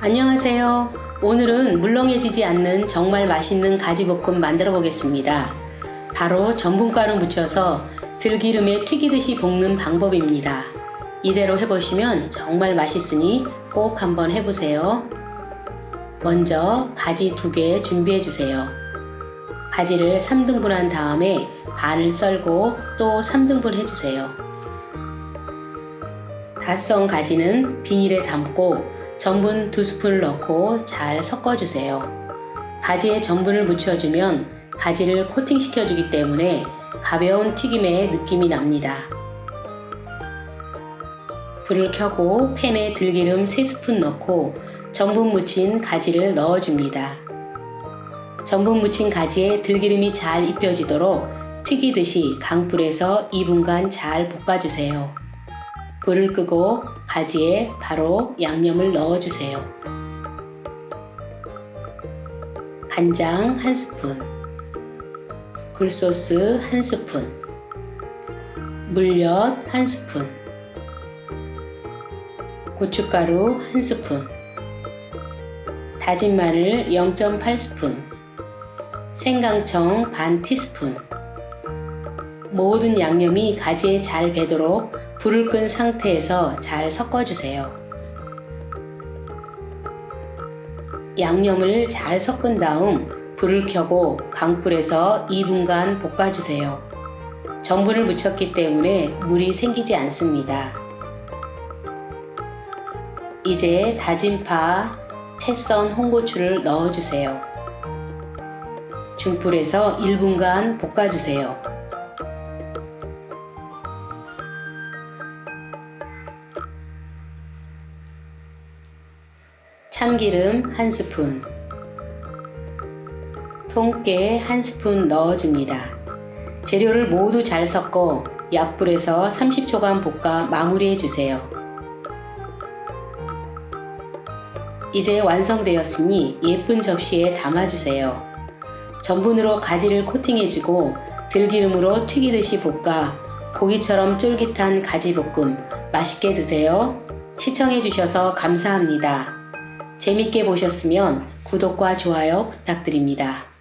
안녕하세요. 오늘은 물렁해지지 않는 정말 맛있는 가지볶음 만들어 보겠습니다. 바로 전분가루 묻혀서 들기름에 튀기듯이 볶는 방법입니다. 이대로 해보시면 정말 맛있으니 꼭 한번 해보세요. 먼저 가지 두 개 준비해 주세요. 가지를 3등분 한 다음에 반을 썰고 또 3등분 해주세요. 다 썬 가지는 비닐에 담고 전분 두 스푼을 넣고 잘 섞어주세요. 가지에 전분을 묻혀주면 가지를 코팅시켜주기 때문에 가벼운 튀김의 느낌이 납니다. 불을 켜고 팬에 들기름 3스푼 넣고 전분 묻힌 가지를 넣어줍니다. 전분 묻힌 가지에 들기름이 잘 입혀지도록 튀기듯이 강불에서 2분간 잘 볶아주세요. 불을 끄고 가지에 바로 양념을 넣어주세요. 간장 1스푼, 굴소스 1스푼, 물엿 1스푼, 고춧가루 1스푼, 다진 마늘 0.8스푼, 생강청 반 티스푼, 모든 양념이 가지에 잘 배도록 불을 끈 상태에서 잘 섞어주세요. 양념을 잘 섞은 다음 불을 켜고 강불에서 2분간 볶아주세요. 전분을 묻혔기 때문에 물이 생기지 않습니다. 이제 다진 파, 채썬 홍고추를 넣어주세요. 중불에서 1분간 볶아주세요. 참기름 1스푼, 통깨 1스푼 넣어줍니다. 재료를 모두 잘 섞어 약불에서 30초간 볶아 마무리해주세요. 이제 완성되었으니 예쁜 접시에 담아주세요. 전분으로 가지를 코팅해주고 들기름으로 튀기듯이 볶아 고기처럼 쫄깃한 가지 볶음 맛있게 드세요. 시청해주셔서 감사합니다. 재밌게 보셨으면 구독과 좋아요 부탁드립니다.